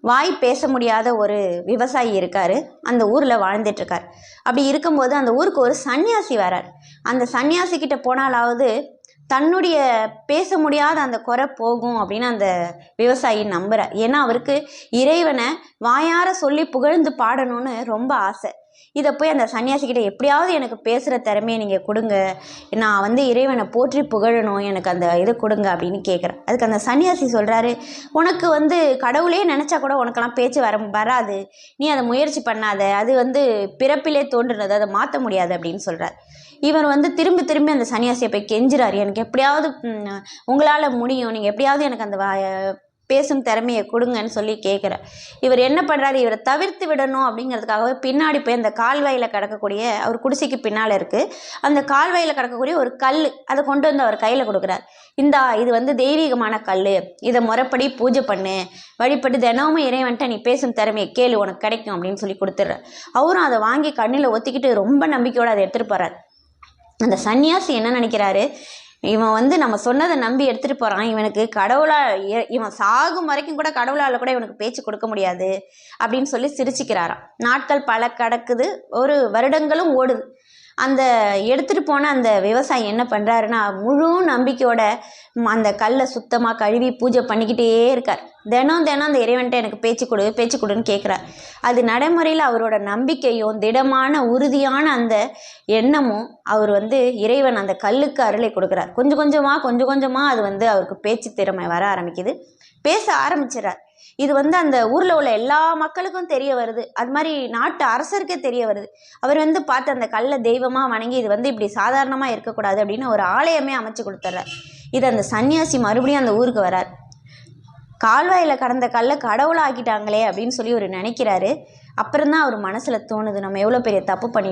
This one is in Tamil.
வாய் பேச முடியாத ஒரு விவசாயி இருக்கார். அந்த ஊரில் வாழ்ந்துட்டுருக்கார். அப்படி இருக்கும்போது அந்த ஊருக்கு ஒரு சன்னியாசி வரார். அந்த சன்னியாசிக்கிட்ட போனாலாவது தன்னுடைய பேச முடியாத அந்த குறை போகும் அப்படின்னு அந்த விவசாயி நம்புகிறார் ஏன்னா அவருக்கு இறைவனை வாயார சொல்லி புகழ்ந்து பாடணும்னு ரொம்ப ஆசை. இதை போய் அந்த சன்னியாசிக்கிட்ட எப்படியாவது எனக்கு பேசுகிற திறமையை நீங்கள் கொடுங்க. நான் வந்து இறைவனை போற்றி புகழணும். எனக்கு அந்த இதை கொடுங்க அப்படின்னு கேட்குறேன் அதுக்கு அந்த சன்னியாசி சொல்கிறாரு உனக்கு வந்து கடவுளே நினச்சா கூட உனக்கெல்லாம் பேச்சு வர வராது. நீ அதை முயற்சி பண்ணாத. அது வந்து பிறப்பிலே தோன்றுனது அதை மாற்ற முடியாது அப்படின்னு சொல்கிறார் இவர் வந்து திரும்பி திரும்பி அந்த சன்னியாசியை போய் கெஞ்சுறாரு. எனக்கு எப்படியாவது உங்களால் முடியும். நீங்கள் எப்படியாவது எனக்கு அந்த பேசும் திறமையை கொடுங்கன்னு சொல்லி கேட்குறார் இவர் என்ன பண்ணுறாரு இவரை தவிர்த்து விடணும் அப்படிங்கிறதுக்காகவே பின்னாடி போய் அந்த கால்வாயில் கிடக்கக்கூடிய அவர் குடிசைக்கு பின்னால் இருக்குது அந்த கால்வாயில் கிடக்கக்கூடிய ஒரு கல் அதை கொண்டு வந்து அவர் கையில் கொடுக்குறார். இந்தா இது வந்து தெய்வீகமான கல் இதை முறைப்படி பூஜை பண்ணு. வழிபட்டு தினமும் இறைவன்ட்ட நீ பேசும் திறமையை கேளு உனக்கு கிடைக்கும் அப்படின்னு சொல்லி கொடுத்துட்றார் அவரும் அதை வாங்கி கண்ணில் ஒத்திக்கிட்டு ரொம்ப நம்பிக்கையோடு அதை எடுத்துகிட்டு போகிறார் அந்த சன்னியாசி என்ன நினைக்கிறாரு? இவன் வந்து நம்ம சொன்னதை நம்பி எடுத்துகிட்டு போகிறான் இவனுக்கு கடவுளால் இவன் சாகும் வரைக்கும் கூட கடவுளால் கூட இவனுக்கு பேச்சு கொடுக்க முடியாது அப்படின்னு சொல்லி சிரிச்சுக்கிறாராம். நாட்கள் பல கடக்குது. ஒரு வருடங்களும் ஓடுது. அந்த எடுத்துகிட்டு போன அந்த விவசாயி என்ன பண்ணுறாருன்னா முழு நம்பிக்கையோட அந்த கல்லை சுத்தமாக கழுவி பூஜை பண்ணிக்கிட்டே இருக்கார். தினம் தினம் அந்த இறைவன்ட்ட எனக்கு பேச்சு கொடு பேச்சு கொடுன்னு கேட்குறார் அது நடைமுறையில் அவரோட நம்பிக்கையும் திடமான உறுதியான அந்த எண்ணமும் அவர் வந்து இறைவன் அந்த கல்லுக்கு அருளை கொடுக்குறார். கொஞ்சம் கொஞ்சமாக கொஞ்சம் கொஞ்சமாக அது வந்து அவருக்கு பேச்சு திறமை வர ஆரம்பிக்குது. பேச ஆரம்பிச்சிடறார். இது வந்து அந்த ஊரில் உள்ள எல்லா மக்களுக்கும் தெரிய வருது. அது மாதிரி நாட்டு அரசருக்கே தெரிய வருது. அவர் வந்து பார்த்து அந்த கல்லை தெய்வமாக வணங்கி இது வந்து இப்படி சாதாரணமாக இருக்கக்கூடாது அப்படின்னு ஒரு ஆலயமே அமைச்சு கொடுத்துட்றார் இது அந்த சன்னியாசி மறுபடியும் அந்த ஊருக்கு வரார். கால்வாயில் கடந்த கல்லை கடவுளாக்கிட்டாங்களே அப்படின்னு சொல்லி அவர் நினைக்கிறாரு. அப்புறம் தான் அவர் மனசில் தோணுது நம்ம எவ்வளோ பெரிய தப்பு பண்ணி